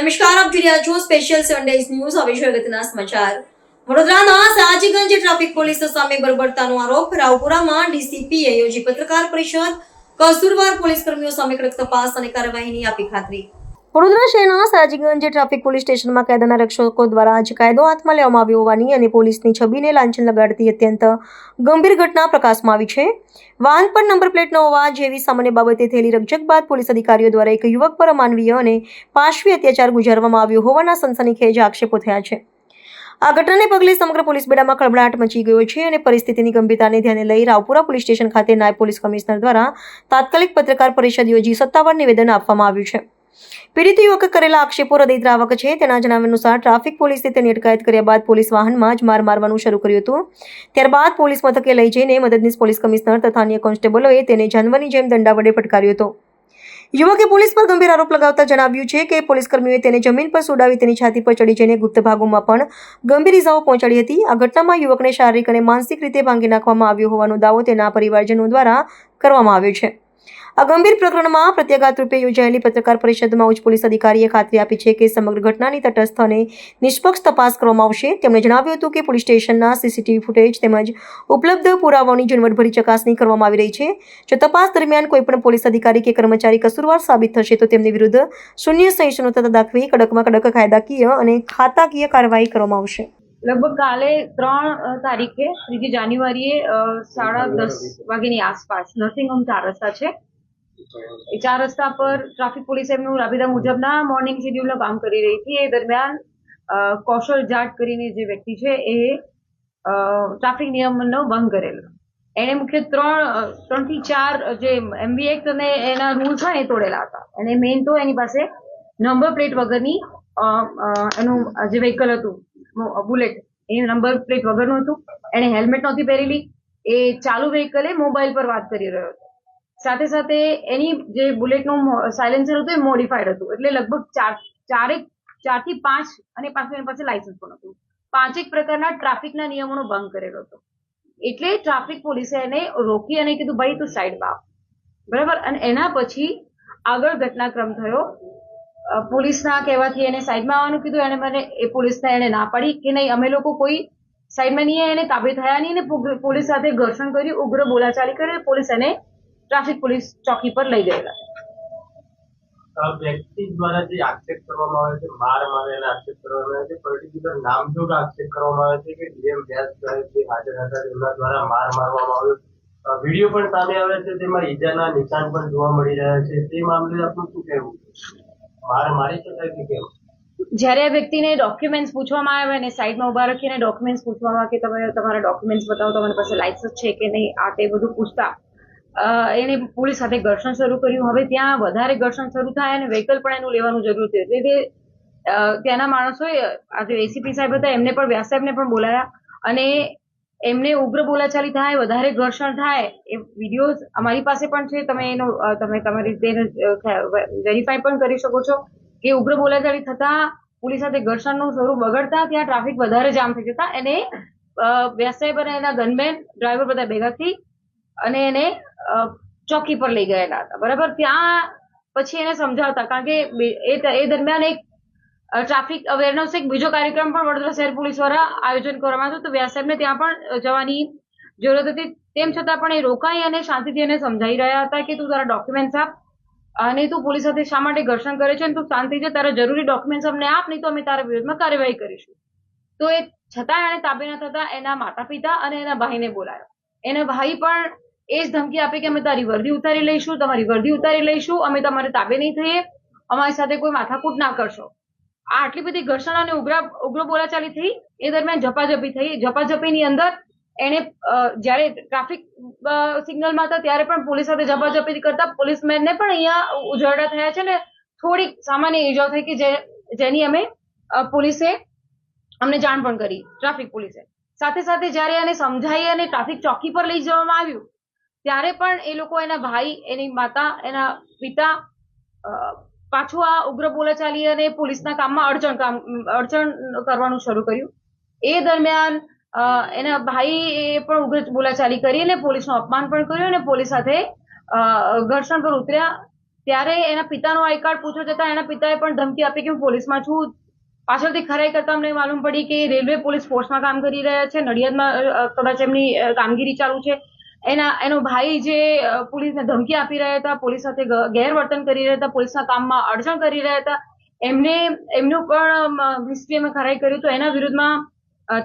નમસ્કાર, આપ જોઈ રહ્યા છો સ્પેશિયલ સન્ડેઝ ન્યૂઝ હવે છે અગત્યના સમાચાર. વડોદરાના સાજીગંજ ટ્રાફિક પોલીસ સામે બરબડતાનો આરોપ. રાવપુરામાં ડીસીપીએ યોજી પત્રકાર પરિષદ કસ્તુરબાર પોલીસ કર્મીઓ સામે કડક તપાસ અને કાર્યવાહીની આપી ખાતરી. વડોદરા શહેરના સાજીગંજ ટ્રાફિક પોલીસ સ્ટેશનમાં કાયદાના રક્ષકો દ્વારા આજે કાયદો હાથમાં લેવામાં આવ્યો હોવાની અને પોલીસની છબીને લાંછન લગાડતી અત્યંત ગંભીર ઘટના પ્રકાશમાં આવી છે. વાહન પર નંબર પ્લેટ ન હોવા જેવી સામાન્ય બાબતે થયેલી રકજક બાદ પોલીસ અધિકારીઓ દ્વારા એક યુવક પર અમાનવીય અને પાશવી અત્યાચાર ગુજારવામાં આવ્યો હોવાના સનસનીખેજ આક્ષેપો થયા છે. આ ઘટનાને પગલે સમગ્ર પોલીસ બેડામાં ખળભળાટ મચી ગયો છે અને પરિસ્થિતિની ગંભીરતાને ધ્યાને લઈ રાવપુરા પોલીસ સ્ટેશન ખાતે નાયબ પોલીસ કમિશનર દ્વારા તાત્કાલિક પત્રકાર પરિષદ યોજી સત્તાવાર નિવેદન આપવામાં આવ્યું છે. પીડિત યુવકે કરેલા આક્ષેપો હૃદયદ્રાવક છે. તેના જણાવ્યા અનુસાર ટ્રાફિક પોલીસે તેની અટકાયત કર્યા બાદ પોલીસ વાહનમાં જ માર મારવાનું શરૂ કર્યું હતું. ત્યારબાદ પોલીસ મથકે લઈ જઈને મદદનીશ પોલીસ કમિશનર તથા અન્ય કોન્સ્ટેબલોએ તેને જાનવરની જેમ દંડા વડે ફટકાર્યો હતો. યુવકે પોલીસ પર ગંભીર આરોપ લગાવતા જણાવ્યું છે કે પોલીસ કર્મીઓએ તેને જમીન પર સુડાવી તેની છાતી પર ચડી જઈને ગુપ્ત ભાગોમાં પણ ગંભીર ઇજાઓ પહોંચાડી હતી. આ ઘટનામાં યુવકને શારીરિક અને માનસિક રીતે ભાંગી નાખવામાં આવ્યો હોવાનો દાવો તેના પરિવારજનો દ્વારા કરવામાં આવ્યો છે. આ ગંભીર પ્રકરણમાં પ્રત્યાઘાત રૂપે યોજાયેલી પત્રકાર પરિષદમાં ઉચ્ચ પોલીસ અધિકારીએ ખાતરી આપી છે કે સમગ્ર ઘટનાની તટસ્થ અને નિષ્પક્ષ તપાસ કરવામાં આવશે. તેમણે જણાવ્યું હતું કે પોલીસ સ્ટેશનના સીસીટીવી ફૂટેજ તેમજ ઉપલબ્ધ પુરાવાઓની ઝીણવટભરી ચકાસણી કરવામાં આવી રહી છે. જો તપાસ દરમિયાન કોઈપણ પોલીસ અધિકારી કે કર્મચારી કસૂરવાર સાબિત થશે, તો તેમની વિરુદ્ધ શૂન્ય સહિષ્ણુતા દાખવી કડકમાં કડક કાયદાકીય અને ખાતાકીય કાર્યવાહી કરવામાં આવશે. લગભગ કાલે ત્રણ તારીખે, ત્રીજી જાન્યુઆરીએ સાડા દસ વાગ્યાની આસપાસ નર્સિંગ હોમ ચાર રસ્તા છે. એ ચાર રસ્તા પર ટ્રાફિક પોલીસ એમનું રાબેતા મુજબના મોર્નિંગ શેડ્યુલનું કામ કરી રહી હતી એ દરમિયાન કૌશલ જાટ કરીને જે વ્યક્તિ છે એ ટ્રાફિક નિયમનો ભંગ કરેલો. એણે મુખ્ય ત્રણ ત્રણથી ચાર જે એમબી એક્ટ અને એના રૂલ્સ હોય એ તોડેલા હતા. અને મેઇન તો એની પાસે નંબર પ્લેટ વગરની એનું જે વ્હીકલ હતું બુલેટ, એ નંબર પ્લેટ વગરનું હતું. એણે હેલ્મેટ નહોતી પહેરેલી. એ ચાલુ વ્હીકલે મોબાઈલ પર વાત કરી રહ્યો હતો. સાથે સાથે એની જે બુલેટનું સાયલેન્સર હતું એ મોડિફાઈડ હતું. એટલે લગભગ ચાર ચારેક ચારથી પાંચ અને પાછું એની પાસે લાયસન્સ પણ હતું. પાંચેક પ્રકારના ટ્રાફિકના નિયમોનો ભંગ કરેલો હતો. એટલે ટ્રાફિક પોલીસે એને રોકી અને કીધું, ભાઈ, તું સાઈડમાં આવ. બરાબર? અને એના પછી આગળ ઘટનાક્રમ થયો. પોલીસના કહેવાથી એને સાઈડમાં આવવાનું કીધું. એને મને, એ પોલીસને એને ના પાડી કે નહીં, અમે લોકો કોઈ સાઈડમાં નહીં એને તાબે થયા નહીં. અને પોલીસ સાથે ઘર્ષણ કર્યું, ઉગ્ર બોલાચાલી કરી પોલીસ એને ટ્રાફિક પોલીસ ચોકી પર લઈ ગયેલા. વ્યક્તિ દ્વારા જે આક્ષેપ કરવામાં આવે છે માર મારે આક્ષેપ કરવામાં આવે છે પર્ટિક્યુલર નામજોગ આક્ષેપ કરવામાં આવે છે કે ડીએમ વ્યાસ જે હાજર હતા તેમના દ્વારા માર મારવામાં આવ્યો. વીડિયો પણ સામે આવે છે તેમાં ઈજાના નિશાન પણ જોવા મળી રહ્યા છે. તે મામલે આપનું શું કહેવું? માર મારી શકાય કે કેમ? જ્યારે આ વ્યક્તિને ડોક્યુમેન્ટ્સ પૂછવામાં આવે અને સાઈડમાં ઊભા રાખીને ડોક્યુમેન્ટ્સ પૂછવામાં કે તમે તમારા ડોક્યુમેન્ટ્સ બતાવો તમારી પાસે લાયસન્સ છે કે નહીં આ તે બધું પૂછતા એને પોલીસ સાથે ઘર્ષણ શરૂ કર્યું. હવે ત્યાં વધારે ઘર્ષણ શરૂ થાય અને વ્હીકલ પણ એનું લેવાનું જરૂર છે. એટલે ત્યાંના માણસોએ, આજે એસીપી સાહેબ હતા, એમને પણ, વ્યાસ સાહેબને પણ બોલાયા અને એમને ઉગ્ર બોલાચાલી થાય, વધારે ઘર્ષણ થાય. એ વિડીયોઝ અમારી પાસે પણ છે. તમે એનો તમે તમારી રીતે વેરીફાઈ પણ કરી શકો છો કે ઉગ્ર બોલાચાલી થતા, પોલીસ સાથે ઘર્ષણનું સ્વરૂપ બગડતા, ત્યાં ટ્રાફિક વધારે જામ થઈ જતા. એને વ્યાસ સાહેબ અને એના ગનમેન ડ્રાઈવર બધા ભેગા થઈ અને એને ચોકી પર લઈ ગયેલા હતા. બરાબર? ત્યાં પછી એને સમજાવતા, કારણ કે એ દરમિયાન એક ટ્રાફિક અવેરનેસ એક બીજો કાર્યક્રમ પણ વડોદરા શહેર પોલીસ દ્વારા આયોજન કરવામાં આવ્યું તો વ્યાસ સાહેબને ત્યાં પણ જવાની જરૂરત હતી. તેમ છતાં પણ એ રોકાઈ અને શાંતિથી એને સમજાવી રહ્યા હતા કે તું તારા ડોક્યુમેન્ટ્સ આપ અને તું પોલીસ સાથે શા માટે ઘર્ષણ કરે છે અને તું છે તારા જરૂરી ડોક્યુમેન્ટ્સ અમને આપ, નહીં તો અમે તારા વિરોધમાં કાર્યવાહી કરીશું. તો એ છતાં એણે તાબે ન થતા એના માતા પિતા અને એના ભાઈને બોલાયો. એના ભાઈ પણ એ જ ધમકી આપી કે અમે તારી વર્દી ઉતારી લઈશું, તમારી વર્દી ઉતારી લઈશું, અમે તમારે તાબે નહીં થઈએ, અમારી સાથે કોઈ માથાકૂટ ના કરશો. આ આટલી બધી ઘર્ષણ અને ઉગ્ર ઉગ્ર બોલાચાલી થઈ, એ દરમિયાન ઝપાઝપી થઈ. ઝપાઝપીની અંદર એને જ્યારે ટ્રાફિક સિગ્નલમાં હતા, ત્યારે પણ પોલીસ સાથે ઝપાઝપી કરતા પોલીસમેનને પણ અહીંયા ઉજરડા થયા છે ને, થોડીક સામાન્ય ઇજાઓ થઈ કે જેની અમે પોલીસે અમને જાણ પણ કરી, ટ્રાફિક પોલીસે. સાથે સાથે જ્યારે એને સમજાઈ અને ટ્રાફિક ચોકી પર લઈ જવામાં આવ્યું ત્યારે પણ એ લોકો એના ભાઈ, એની માતા, એના પિતા પાછું આ ઉગ્ર બોલાચાલી અને પોલીસના કામમાં અડચણ કામ, અડચણ કરવાનું શરૂ કર્યું. એ દરમિયાન એના એ પણ ઉગ્ર બોલાચાલી કરી અને પોલીસનું અપમાન પણ કર્યું અને પોલીસ સાથે ઘર્ષણ પર ઉતર્યા. ત્યારે એના પિતાનો આઈ કાર્ડ પૂછો જતા એના પિતાએ પણ ધમકી આપી કે હું પોલીસમાં છું. પાછળથી ખરાઈ કરતા અમને માલુમ પડી કે રેલવે પોલીસ ફોર્સમાં કામ કરી રહ્યા છે. નડિયાદમાં કદાચ એમની કામગીરી ચાલુ છે. એના, એનો ભાઈ જે પોલીસને ધમકી આપી રહ્યા હતા, પોલીસ સાથે ગેરવર્તન કરી રહ્યા હતા, પોલીસના કામમાં અડચણ કરી રહ્યા હતા, એમને, એમનું પણ મિસ્ત્રી ખરાઈ કર્યું. તો એના વિરુદ્ધમાં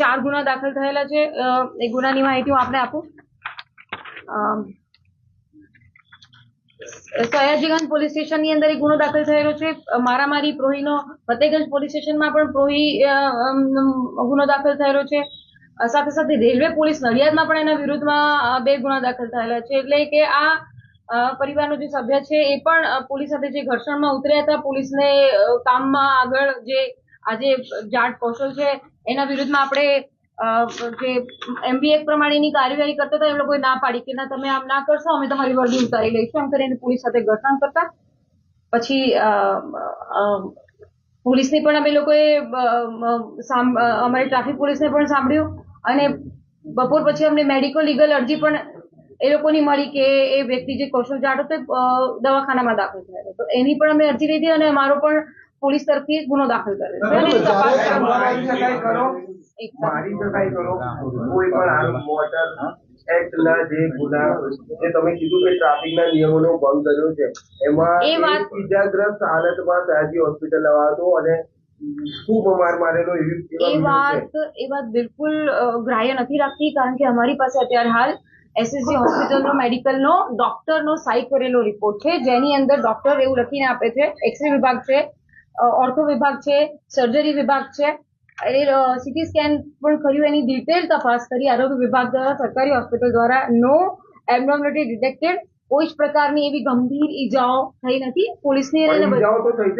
ચાર ગુના દાખલ થયેલા છે. એ ગુનાની માહિતી હું આપને આપું. સયાજીગંજ પોલીસ સ્ટેશનની અંદર એક ગુનો દાખલ થયેલો છે. મારામારી, પ્રોહીનો, ફતેગંજ પોલીસ સ્ટેશનમાં પણ પ્રોહી ગુનો દાખલ થયેલો છે. સાથે સાથે રેલવે પોલીસ નડિયાદમાં પણ એના વિરુદ્ધમાં બે ગુના દાખલ થયેલા છે. એટલે કે આ પરિવારનો જે સભ્ય છે, એ પણ પોલીસ સાથે જે ઘર્ષણમાં ઉતર્યા હતા, પોલીસને કામમાં આગળ જે આજે જાટ કૌશલ છે, એના વિરુદ્ધમાં આપણે જે એમબીએ પ્રમાણેની કાર્યવાહી કરતા હતા, એ લોકોએ ના પાડી કે ના, તમે આમ ના કરશો, અમે તમારી વર્દી ઉતારી લઈશું આમ કરીને પોલીસ સાથે ઘર્ષણ કરતા. પછી પોલીસની પણ અમે લોકોએ અમારી ટ્રાફિક પોલીસને પણ સાંભળ્યું. અને બપોર પછી અમને મેડિકલ લીગલ અરજી પણ એ લોકોની મળી કે એ વ્યક્તિ જે કૌશલ જાડો અ, દવાખાનામાં દાખલ થયેલો તો એની પણ અમે અરજી લીધી અને અમારો પણ પોલીસ તરફથી ગુનો દાખલ કર્યો છે. અને એની તપાસ ચાલુ છે. મારી શકાય કરો એક મારી શકાય કરો કોઈ પણ આરોપ મોટર એક્ટ ના જે ગુના જે તમે કીધું કે ટ્રાફિક ના નિયમોનો ભંગ કર્યો છે એમાં એ વાત- એક ઇજાગ્રસ્ત હાલતમાં સયાજી હોસ્પિટલ લવાતો અને ખૂબ માર મારેલો એ વાત એ વાત બિલકુલ ગ્રાહ્ય નથી રાખતી કારણ કે અમારી પાસે અત્યારે હાલ એસએસજી હોસ્પિટલનો મેડિકલનો ડોક્ટરનો સાઈ કરેલો રિપોર્ટ છે જેની અંદર ડોક્ટર એવું લખીને આપે છે એક્સરે વિભાગ છે ઓર્થો વિભાગ છે સર્જરી વિભાગ છે એ સીટી સ્કેન પણ કર્યું એની ડિટેલ તપાસ કરી આરોગ્ય વિભાગ દ્વારા સરકારી હોસ્પિટલ દ્વારા નો એબનોર્મલિટી ડિટેક્ટેડ કોઈ જ પ્રકારની એવી ગંભીર ઈજાઓ થઈ નથી. પોલીસની?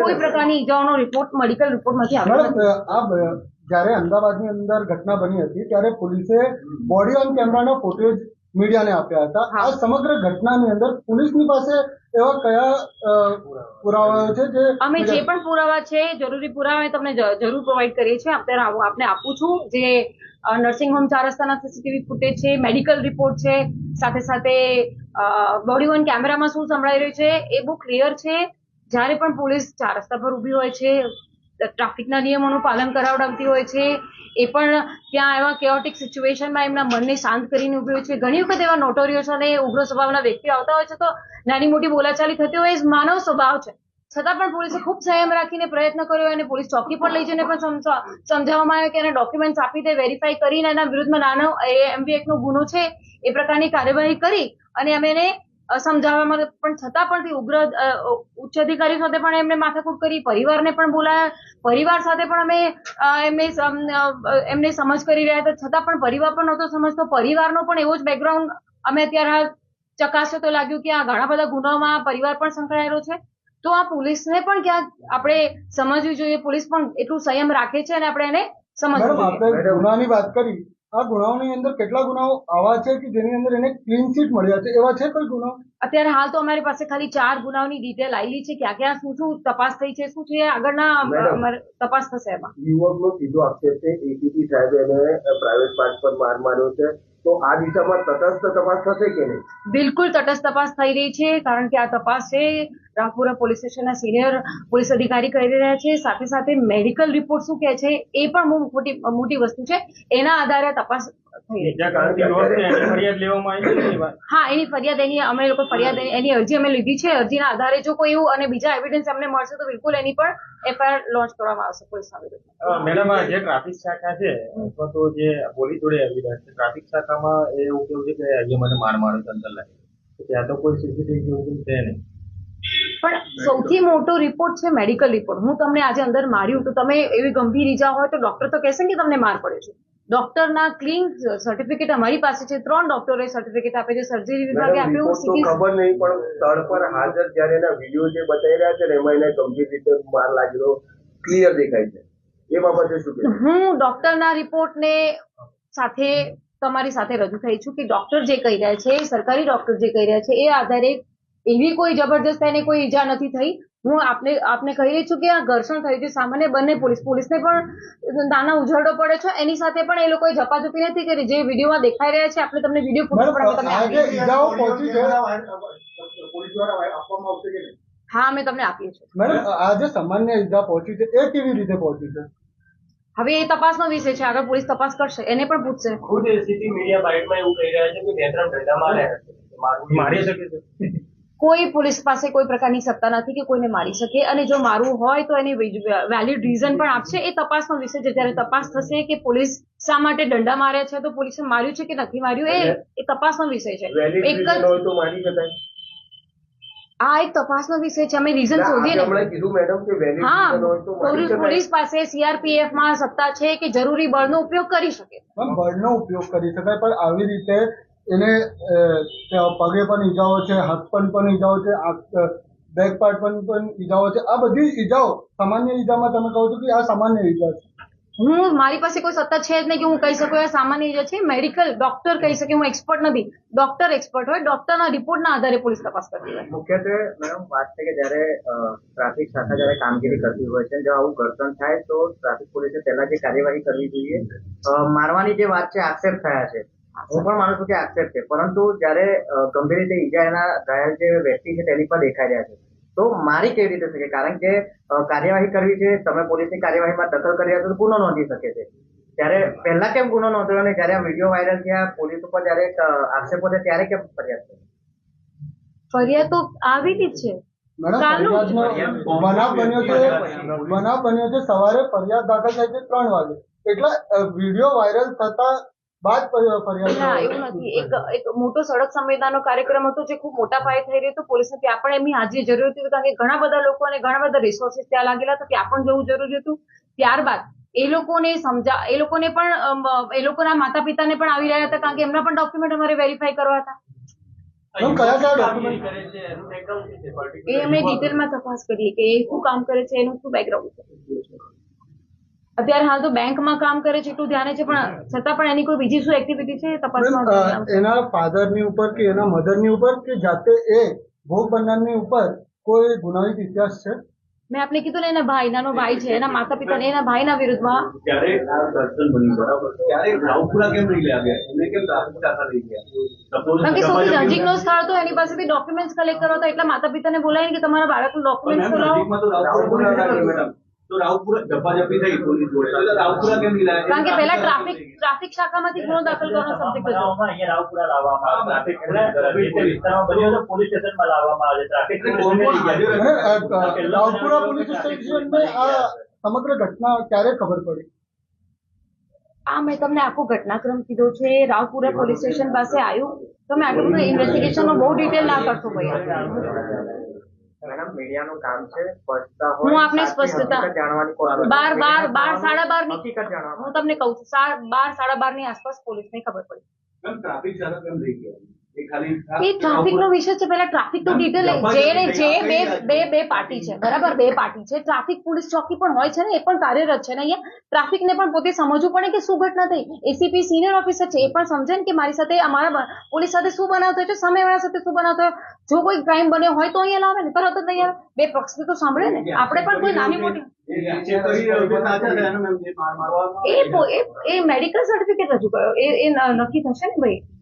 કોઈ પ્રકારની ઈજાઓનો રિપોર્ટ મેડિકલ રિપોર્ટ નથી આવ્યો જ્યારે અમદાવાદની અંદર ઘટના બની હતી ત્યારે પોલીસે બોડી ઓન કેમેરાનો ફોટેજ મીડિયાને આપ્યા હતા. આ સમગ્ર ઘટનાની અંદર પોલીસની પાસે એવા કયા પુરાવા છે જે અમે જે પણ પુરાવા છે જરૂરી પુરાવા અમે તમને જરૂર પ્રોવાઈડ કરીએ છીએ. અત્યારે આવું આપને આપું છું જે નર્સિંગ હોમ ચાર રસ્તાના સીસીટીવી ફૂટેજ છે મેડિકલ રિપોર્ટ છે સાથે સાથે બોડી વન કેમેરામાં શું સંભળાઈ રહ્યું છે? એ બહુ ક્લિયર છે. જ્યારે પણ પોલીસ ચાર રસ્તા પર ઊભી હોય છે, ટ્રાફિકના નિયમોનું પાલન કરાવડાવતી હોય છે, એ પણ ત્યાં એવા કેઓટિક સિચ્યુએશનમાં એમના મનને શાંત કરીને ઊભી હોય છે. ઘણી વખત એવા નોટોરિયસ અને ઉગ્ર સ્વભાવના વ્યક્તિઓ આવતા હોય છે તો નાની મોટી બોલાચાલી થતી હોય એ માનવ સ્વભાવ છે. છતાં પણ પોલીસે ખૂબ સંયમ રાખીને પ્રયત્ન કર્યો અને પોલીસ ચોકી પર લઈ જઈને પણ સમજાવવામાં આવ્યો કે એને ડોક્યુમેન્ટ્સ આપી દે વેરીફાઈ કરીને એના વિરુદ્ધમાં નાનો એમબી એક્ટ નો ગુનો છે, એ પ્રકારની કાર્યવાહી કરી અને અમે એને સમજાવવામાં પણ છતાં પણ તે ઉગ્ર ઉચ્ચ અધિકારી સાથે પણ એમને માથાકૂટ કરી, પરિવારને પણ બોલાયા, પરિવાર સાથે પણ અમે એમને એમને સમજ કરી રહ્યા હતા. છતાં પણ પરિવાર પણ નહોતો સમજતો. પરિવારનો પણ એવો જ બેકગ્રાઉન્ડ અમે અત્યારે હાલ ચકાસ્યો તો લાગ્યું કે આ ઘણા બધા ગુનાઓમાં પરિવાર પણ સંકળાયેલો છે. તો આ પોલીસને પણ ક્યાંક આપણે સમજવું જોઈએ. પોલીસ પણ એટલું સંયમ રાખે છે અને આપણે એને સમજવું જોઈએ. આપણે ગુનાની વાત કરી. આ ગુનાઓની અંદર કેટલા ગુનાઓ આવા છે કે જેની અંદર એને ક્લીન ચીટ મળ્યા છે? એવા છે કોઈ ગુનાઓ? અત્યારે હાલ તો અમારી પાસે ખાલી ચાર ગુનાઓની ડિટેલ આવેલી છે. ક્યાં ક્યાં શું શું તપાસ થઈ છે શું છે આગળના તપાસ થશે એમાં. યુવકનો સીધો આક્ષેપ છે. એસીપી સાહેબ એને પ્રાઇવેટ પાર્ટ પર માર માર્યો છે. તો આ દિશામાં તટસ્થ તપાસ થશે કે નહીં? બિલકુલ તટસ્થ તપાસ થઈ રહી છે કારણ કે આ તપાસ છે. રામપુરા પોલીસ સ્ટેશનના સિનિયર પોલીસ અધિકારી કરી રહ્યા છે. સાથે સાથે મેડિકલ રિપોર્ટ શું કહે છે એ પણ બહુ મોટી મોટી વસ્તુ છે. એના આધારે તપાસ હા એની ફરિયાદ એની અમે લોકો ફરિયાદ એની- અરજી અમે લીધી છે. અરજીના આધારે જો કોઈ એવું અને બીજા એવિડન્સ અમને મળશે તો બિલકુલ એની પણ એફઆઈઆર લોન્ચ કરવામાં આવશે પોલીસ મેડમ જે ટ્રાફિક શાખા છે અથવા તો જે પોલીસ જોડે એવિડન્સ છે ટ્રાફિક શાખામાં એવું કેવું છે કે અહીંયા મને માર માર્યો અંદર લાગે ત્યાં તો કોઈ સીસીટીવી જેવું છે નહીં. પણ સૌથી મોટો રિપોર્ટ છે મેડિકલ રિપોર્ટ હું તમને આજે અંદર માર્યું તો તમે એવી ગંભીર ઈજા હોય તો ડોક્ટર તો કહેશે કે તમને માર પડ્યો છે. ડોક્ટરના ક્લીન સર્ટિફિકેટ અમારી પાસે છે. ત્રણ ડોક્ટરે સર્ટિફિકેટ આપે છે. સર્જરી વિભાગે આપ્યું તો ખબર નહીં પણ સ્થળ પર હાજર જ્યારે એના વીડિયો જે બતાવી રહ્યા છે ને એમાં એને ગંભીર રીતે માર લાગેલો ક્લિયર દેખાય છે. એ બાબતે શું હું ડોક્ટરના રિપોર્ટને સાથે તમારી સાથે રજૂ થઈ છું કે ડોક્ટર જે કહી રહ્યા છે સરકારી ડોક્ટર જે કહી રહ્યા છે એ આધારે એવી કોઈ જબરજસ્ત એને કોઈ ઈજા નથી થઈ. હું આપને આપને કહી રહી છું કે આ ઘર્ષણ થયું છે. સામાન્ય બંને પોલીસ પોલીસને પણ નાના ઉઝરડો પડે છે. એની સાથે પણ એ લોકોએ ઝપાઝપી નથી કરી. જે વિડીયોમાં દેખાઈ રહ્યા છે આપણે તમને વીડિયો ફોટો પણ તમને હા અમે તમને આપીએ છીએ. મેડમ આ જે સામાન્ય ઈજા પહોંચી છે. એ કેવી રીતે પહોંચી છે? હવે એ તપાસનો વિષય છે આગળ પોલીસ તપાસ કરશે. એને પણ પૂછશે. ખુદ એસીપી મીડિયા બાઇટમાં એવું કહી રહ્યા છે કે બે ત્રણ માર્યા મારી શકે છે. કોઈ પોલીસ પાસે કોઈ પ્રકારની સત્તા નથી કે કોઈને મારી શકે અને જો મારું હોય તો એની વેલિડ રીઝન પણ આપશે એ તપાસનો વિષય છે. જ્યારે તપાસ થશે કે પોલીસ શા માટે દંડા માર્યા છે તો પોલીસે માર્યું છે કે નથી માર્યું એ એ તપાસનો વિષય છે. એક જ આ એક તપાસનો વિષય છે. અમે રીઝન શોધીએ ને. હમણાં કીધું મેડમ કે વેલિડ હા પોલીસ પાસે સીઆરપીએફમાં સત્તા છે કે જરૂરી બળનો ઉપયોગ કરી શકે. બળનો ઉપયોગ કરી શકાય પણ આવી રીતે એને પગે પણ ઈજાઓ છે હાથ પણ પણ ઈજાઓ છે બેક પાર્ટ પણ પણ ઈજાઓ છે. આ બધી ઈજાઓ સામાન્ય ઈજામાં તમે કહો છો કે આ સામાન્ય ઈજા છે? હું મારી પાસે કોઈ સત્તા છે જ નહીં કે હું કહી શકું એ સામાન્ય ઈજા છે. મેડિકલ ડોક્ટર કહી શકે હું એક્સપર્ટ નથી. ડોક્ટર એક્સપર્ટ હોય ડોક્ટરના રિપોર્ટના આધારે પોલીસ તપાસ કરતી હોય. મુખ્યત્વે મેડમ વાત છે કે જ્યારે ટ્રાફિક શાખા જ્યારે કામગીરી કરતી હોય છે જો આવું ઘર્ષણ થાય તો ટ્રાફિક પોલીસે પહેલા જે કાર્યવાહી કરવી જોઈએ. મારવાની જે વાત છે આક્ષેપ થયા છે. હું પણ માનું છું કે આક્ષેપ છે. પરંતુ જ્યારે ગંભીર રીતે ઈજા એના ઘાયલ જે વ્યક્તિ છે તેની પર દેખાઈ રહ્યા છે. તો મારી કેવી રીતે શકે? કારણ કે કાર્યવાહી કરવી છે તમે પોલીસની કાર્યવાહીમાં દખલ કરી રહ્યા છો તો ગુનો નોંધી શકે છે. ત્યારે પહેલા કેમ ગુનો નોંધ્યો અને જ્યારે આ વીડિયો વાયરલ થયા પોલીસ ઉપર જ્યારે આક્ષેપો છે ત્યારે કેમ ફરિયાદ થઈ? ફરિયાદ તો આવેલી જ છે. બનાવ બન્યો છે બનાવ બન્યો છે સવારે ફરિયાદ દાખલ થાય છે ત્રણ વાગે. એટલે વીડિયો વાયરલ થતા બાદ એક એક મોટો સડક સંવેદનાનો કાર્યક્રમ હતો જે ખૂબ મોટા પાયે થઈ રહ્યો હતો. પોલીસને ત્યાં પણ એમની હાજરી જરૂરી હતી કારણ કે ઘણા બધા લોકો અને ઘણા બધા રિસોર્સિસ ત્યાં લાગેલા હતા. ત્યાં પણ જવું જરૂરી હતું. ત્યારબાદ એ લોકોને સમજા એ લોકોને પણ એ લોકોના માતા પિતાને પણ આવી રહ્યા હતા કારણ કે એમના પણ ડોક્યુમેન્ટ અમારે વેરીફાઈ કરવા હતા? કરે? એ અમે ડિટેલમાં તપાસ કરીએ કે એ શું કામ કરે છે એનું શું બેકગ્રાઉન્ડ છે? અત્યારે હાલ તો બેંકમાં કામ કરે છે એટલું ધ્યાને છે પણ છતાં પણ એની કોઈ બીજી શું એક્ટિવિટી છે તપાસમાં એના ફાધરની ઉપર કે એના મધરની ઉપર કે જાતે એ ભોગ બનનારની ઉપર કોઈ ગુનાહિત ઇતિહાસ છે? મેં આપને કીધું ને એના ભાઈ નાનો ભાઈ છે એના માતા પિતા એના ભાઈના વિરુદ્ધમાં. ત્યારે આ દર્શન બન્યું? બરાબર. ત્યારે રાવપુરા કેમ લઈ આવ્યા એને કેમ રાવપુરા લઈ ગયા? કારણ કે સૌથી નજીકનો સ્થળ તો એની પાસેથી ડોક્યુમેન્ટ્સ કલેક્ટ કરો તો એટલા માતા પિતાને બોલાવીને કે તમારા બાળકનું ડોક્યુમેન્ટ ડોક્યુમેન્ટ્સ મેમ, લાવો નજીકમાં તો રાવપુરા થઈ પોલીસ જોડે. રાવપુરા કેમ કારણ કે પહેલા ટ્રાફિક ટ્રાફિક શાખામાંથી ગુનો દાખલ કરવાનો સબ્જેક્ટ હતો અહીંયા રાવપુરા લાવવામાં ટ્રાફિક એટલે જે તે વિસ્તારમાં બન્યો તો પોલીસ સ્ટેશનમાં લાવવામાં આવે. ટ્રાફિક રાવપુરા પોલીસ આ સમગ્ર ઘટના ક્યારે ખબર પડી? આ મેં તમને આખો ઘટનાક્રમ કીધો છે. રાવપુરા પોલીસ સ્ટેશન પાસે આવ્યું. તમે આટલું બધું ઇન્વેસ્ટિગેશનમાં બહુ ડિટેલ ના કરશો ભાઈ. મેડમ મીડિયાનું કામ છે સ્પષ્ટતા હું આપને સ્પષ્ટતા- બાર બાર બાર સાડા બારની હું તમને કહું છું સા- બાર સાડા બારની આસપાસ પોલીસને ખબર પડી. ટ્રાફિક શાખા કેમ લઈ ગયા એ ખાલી ટ્રાફિક નો વિષય છે પેલા ટ્રાફિક નો ડિટેલ જે જે બે બે બે પાર્ટી છે બરાબર? બે પાર્ટી છે. ટ્રાફિક પોલીસ ચોકી પણ હોય છે ને એ પણ કાર્યરત છે ને અહીંયા. ટ્રાફિક ને પણ પોતે સમજવું પડે કે શું ઘટના થઈ. એસીપી સિનિયર ઓફિસર છે એ પણ સમજે ને કે મારી સાથે અમારા પોલીસ સાથે શું બનાવતો હોય છે સામેવાળા સાથે શું બનાવતો હોય જો કોઈ ક્રાઇમ બન્યો હોય તો અહીંયા લાવે ને તરત જ અહીંયા બે પક્ષ તો સાંભળે ને. આપણે પણ કોઈ નાની મોટી એ મેડિકલ સર્ટિફિકેટ રજૂ કર્યો. એ એ નક્કી થશે ને ભાઈ?